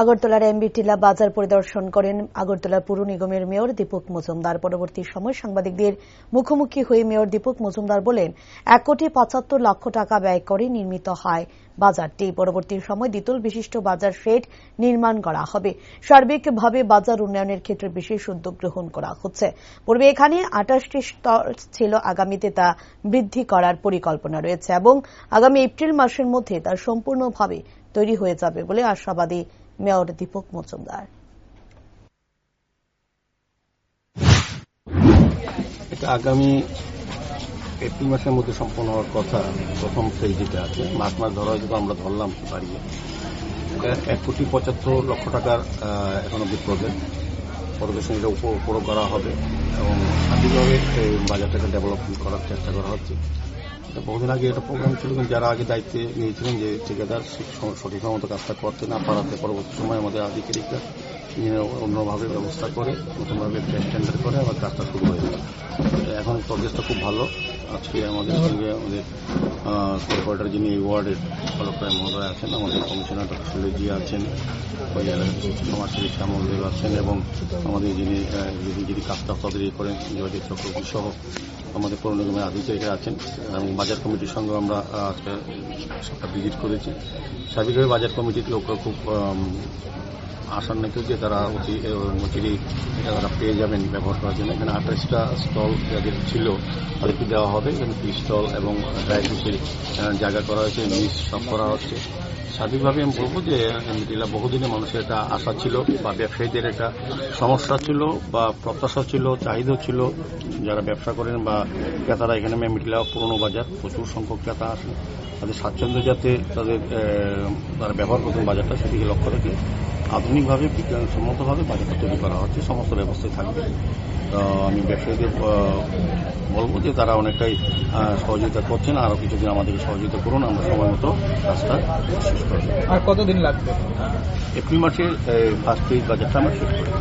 আগরতলার এমবি টিলা বাজার পরিদর্শন করেন আগরতলা পুর নিগমের মেয়র দীপক মজুমদার। পরবর্তী সময় সাংবাদিকদের মুখোমুখি হয়ে মেয়র দীপক মজুমদার বলেন, এক কোটি পঁচাত্তর লক্ষ টাকা ব্যয় করে নির্মিত হয় বাজারটি। পরবর্তী সময় দ্বিতল বিশিষ্ট বাজার শেড নির্মাণ করা হবে। সার্বিকভাবে বাজার উন্নয়নের ক্ষেত্রে বিশেষ উদ্যোগ গ্রহণ করা হচ্ছে। পূর্বে এখানে আটাশটি স্তর ছিল, আগামীতে তা বৃদ্ধি করার পরিকল্পনা রয়েছে এবং আগামী এপ্রিল মাসের মধ্যে তা সম্পূর্ণভাবে তৈরি হয়ে যাবে বলে আশাবাদী মেয়র দীপক মজুমদার। এটা আগামী এপ্রিল মাসের মধ্যে সম্পন্ন হওয়ার কথা, প্রথম ফেজ যেটা আছে। মার্চ মাস ধরা হয়তো আমরা ধরলাম, বাড়িয়ে। এক কোটি পঁচাত্তর লক্ষ টাকার এখন অব্দি প্রজেক্ট পরিবেশন এটা উপ- উপরও করা হবে এবং সার্বিকভাবে এই বাজারটাকে ডেভেলপমেন্ট করার চেষ্টা করা হচ্ছে। বহুদিন আগে এটা প্রোগ্রাম ছিল যারা আগে দায়িত্বে নিয়েছিলেন যে ঠিকাদার সঠিক- মতো কাজটা করতে না পারাতে পরবর্তী সময় আমাদের আধিকারিকরা নিয়ে অন্যভাবে ব্যবস্থা করে, নতুনভাবে টেন্ডার করে আবার কাজটা শুরু হয়ে গেল। এখন প্রজেক্টটা খুব ভালো। আজকে আমাদের সঙ্গে আমাদের কর্পোরেটর যিনি এই ওয়ার্ডের ফলপ্রায় মহোদয় আছেন, আমাদের কমিশনার ডক্টর শৈলজি আছেন ওই সমাজসেবী শ্যামল দেব আছেন এবং আমাদের যিনি যিনি কাজটা তদারকি করেন, যোগাযোগ চক্রবর্তী সহ আমাদের পৌর নিগমের আধিকারিকরা আছেন এবং বাজার কমিটির সঙ্গে আমরা সবটা ভিজিট করেছি। সার্বিকভাবে বাজার কমিটির লোকরা খুব আম, আসান্বিত যে তারা অতি তারা পেয়ে যাবেন ব্যবহার করার জন্য। এখানে আঠাশটা স্টল যাদের ছিল তাদেরকে দেওয়া হবে। এখানে টি স্টল এবং ড্রাই জায়গা করা হয়েছে লিস্ট সব করা হচ্ছে। স্বাভাবিকভাবে আমি বলব যে মিডিলা বহুদিনে মানুষের একটা আশা ছিল বা ব্যবসায়ীদের একটা সমস্যা ছিল বা প্রত্যাশা ছিল চাহিদা ছিল। যারা ব্যবসা করেন বা ক্রেতারা এখানে মিডিলা পুরনো বাজার প্রচুর সংখ্যক ক্রেতা আসে। তাদের স্বাচ্ছন্দ্য যাতে তাদের তারা ব্যবহার করতেন বাজারটা সেদিকে লক্ষ্য রেখে আধুনিকভাবে বিজ্ঞানসম্মতভাবে বাজারটা তৈরি করা হচ্ছে সমস্ত ব্যবস্থায় থাকবে। তো আমি ব্যবসায়ীদের বলব যে তারা অনেকটাই সহযোগিতা করছেন আরও কিছুদিন আমাদেরকে সহযোগিতা করুন আমরা সময় মতো কাজটা শেষ করব আর কতদিন লাগবে? এপ্রিল মাসের ফার্স্ট বাজারটা আমরা শেষ করব।